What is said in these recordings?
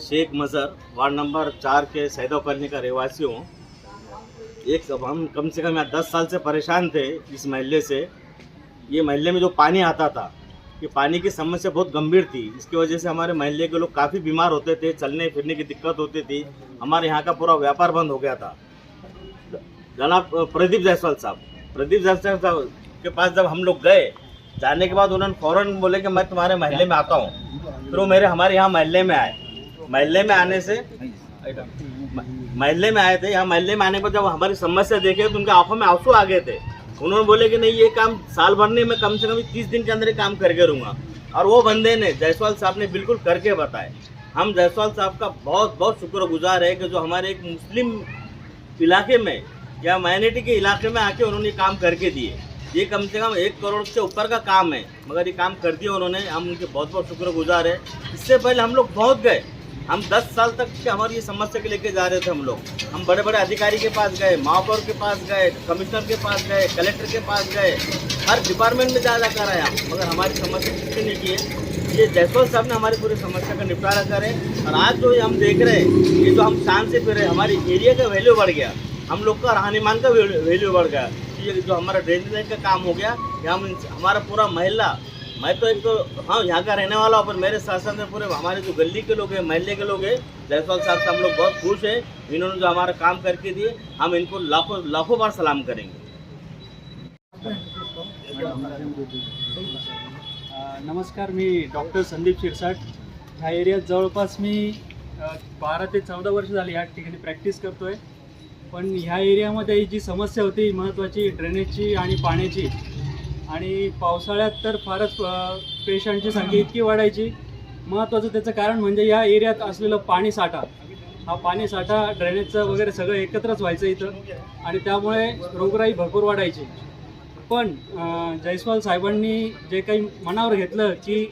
Shaikh Mazhar ward number चार के Saido colony का रहवासी हूँ। एक हम कम से कम यहाँ दस साल से परेशान थे इस महल्ले से। ये महल्ले में जो पानी आता था, ये पानी की समस्या बहुत गंभीर थी। इसकी वजह से हमारे महल्ले के लोग काफ़ी बीमार होते थे, चलने फिरने की दिक्कत होती थी। हमारे यहाँ का पूरा व्यापार बंद हो गया था। जनाब, प्रदीप जायसवाल साहब, प्रदीप जायसवाल साहब के पास जब हम लोग गए, जाने के बाद उन्होंने फ़ौरन बोले कि मैं तुम्हारे महल्ले में आता हूँ। फिर वो मेरे, हमारे यहाँ महल्ले में आए। महल्ले में आने से महल्ले में आए थे यहाँ महल्ले में आने पर जब हमारी समस्या देखे तो उनके आँखों में आँसू आ गए थे। उन्होंने बोले कि नहीं ये काम साल भर नहीं मैं कम से कम तीस दिन के अंदर काम करके रहूँगा। और वो बंदे ने जायसवाल साहब ने बिल्कुल करके बताए। हम जायसवाल साहब का बहुत बहुत शुक्रगुजार है कि जो हमारे एक मुस्लिम इलाके में या माइनॉरिटी के इलाके में आके उन्होंने काम करके दिए। ये कम से कम एक करोड़ से ऊपर का काम है मगर ये काम कर दिया उन्होंने। हम उनके बहुत बहुत शुक्रगुजार है। इससे पहले हम लोग बहुत गए। हम 10 साल तक हमारी ये समस्या के लेके जा रहे थे हम लोग। हम बड़े बड़े अधिकारी के पास गए महापौर के पास गए, कमिश्नर के पास गए, कलेक्टर के पास गए। हर डिपार्टमेंट में जा कर हम, मगर हमारी समस्या किसी ने की है। ये जयसवाल साहब ने हमारी पूरी समस्या का निपटारा करे और आज जो हम देख रहे हैं, ये जो हम शान से फिर हमारे एरिया का वैल्यू बढ़ गया। हम लोग का रहनीमान का वैल्यू बढ़ गया। ये जो हमारा ड्रेनेज का काम हो गया हम हमारा पूरा महल्ला मैं तो इनको तो हाँ यहाँ का रहने वाला हूँ पर मेरे साथ साथ में पूरे हमारे जो गली के लोग हैं महल्ले के लोग हैं जायसवाल साहब से हम लोग बहुत खुश हैं। इन्होंने जो हमारा काम करके दिए हम इनको लाखों लाखों बार सलाम करेंगे। नमस्कार मी डॉक्टर संदीप शिरसाट. ह्या एरियात जवळपास मी बारा ते चौदा वर्ष झाली या ठिकाणी प्रॅक्टिस करतो आहे पण ह्या एरियामध्ये जी समस्या होती महत्त्वाची ड्रेनेजची आणि पाण्याची आणि पावसाळ्यात तर फारच पेशंटची संख्या इतकी वाढायची. महत्त्वाचं त्याचं कारण म्हणजे या एरियात असलेलं पाणी साठा. हा पाणी साठा ड्रेनेजचं वगैरे सगळं एकत्रच व्हायचं इथं. आणि त्यामुळे रोगराई भरपूर वाढायची. पण जयस्वाल साहेबांनी जे काही मनावर घेतलं की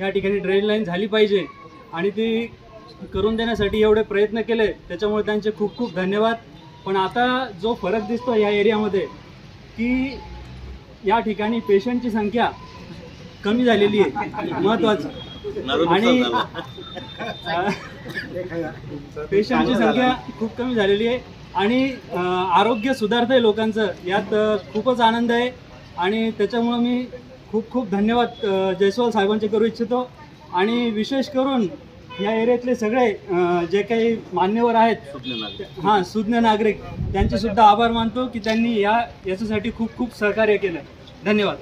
या ठिकाणी ड्रेन लाईन झाली पाहिजे आणि ती करून देण्यासाठी एवढे प्रयत्न केले त्याच्यामुळे त्यांचे खूप खूप धन्यवाद. पण आता जो फरक दिसतो या एरियामध्ये की या ठिकाणी पेशंटची संख्या कमी झालेली आहे. महत्त्वाचं आणि पेशंटची संख्या खूप कमी झालेली आहे. आणि आरोग्य सुधारतं आहे लोकांचं. यात खूपच आनंद आहे. आणि त्याच्यामुळं मी खूप खूप धन्यवाद जयस्वाल साहेबांचे करू इच्छितो. आणि विशेष करून या एरियातले सगळे अ, जे काही मान्यवर आहेत हां सुज्ञ नागरिक त्यांचे सुद्धा आभार मानतो की त्यांनी या याच्यासाठी खूप खूप सहकार्य केलं. धन्यवाद.